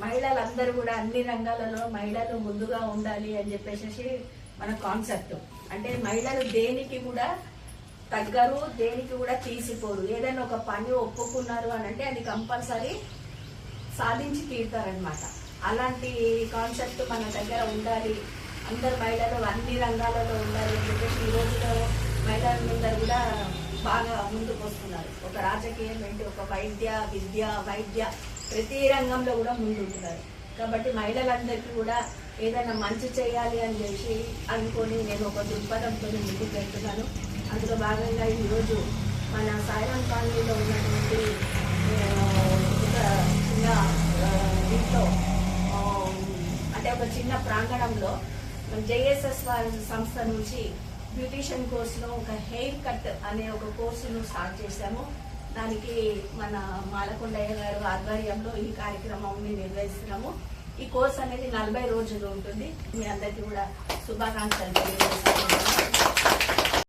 మహిళలందరూ కూడా అన్ని రంగాలలో మహిళలు ముందుగా ఉండాలి అని చెప్పేసి మన కాన్సెప్ట్ అంటే మహిళలు దేనికి కూడా తగ్గరు దేనికి కూడా తీసిపోరు. ఏదైనా ఒక పని ఒప్పుకున్నారు అని అంటే అది కంపల్సరీ సాధించి తీరుతారనమాట అలాంటి కాన్సెప్ట్ మన దగ్గర ఉండాలి. అందరు మహిళలు అన్ని రంగాలలో ఉండాలి అని చెప్పేసి ఈ రోజులో మహిళలందరూ కూడా బాగా ముందుకు వస్తున్నారు ఒక రాజకీయం ఏంటి? ఒక వైద్య విద్య వైద్య ప్రతి రంగంలో కూడా ముందుంటున్నారు. కాబట్టి మహిళలందరికీ కూడా ఏదైనా మంచి చేయాలి అని చెప్పి అనుకొని నేను ఒక దృక్పథంతో ముందుకు వెళ్తున్నాను. అందులో భాగంగా ఈరోజు మన సాయిరాం కాలనీలో ఉన్నటువంటి ఒక చిన్న దీంట్లో అంటే ఒక చిన్న ప్రాంగణంలో జేఎస్ఎస్ వారి సంస్థ నుంచి బ్యూటీషియన్ కోర్సులో ఒక హెయిర్ కట్ అనే ఒక కోర్సును స్టార్ట్ చేశాము. దానికి మన మాలకొండయ్య గారు ఆధ్వర్యంలో ఈ కార్యక్రమం నిర్వహిస్తున్నాము. ఈ కోర్స్ అనేది నలభై రోజులు ఉంటుంది. మీ అందరికీ కూడా శుభాకాంక్షలు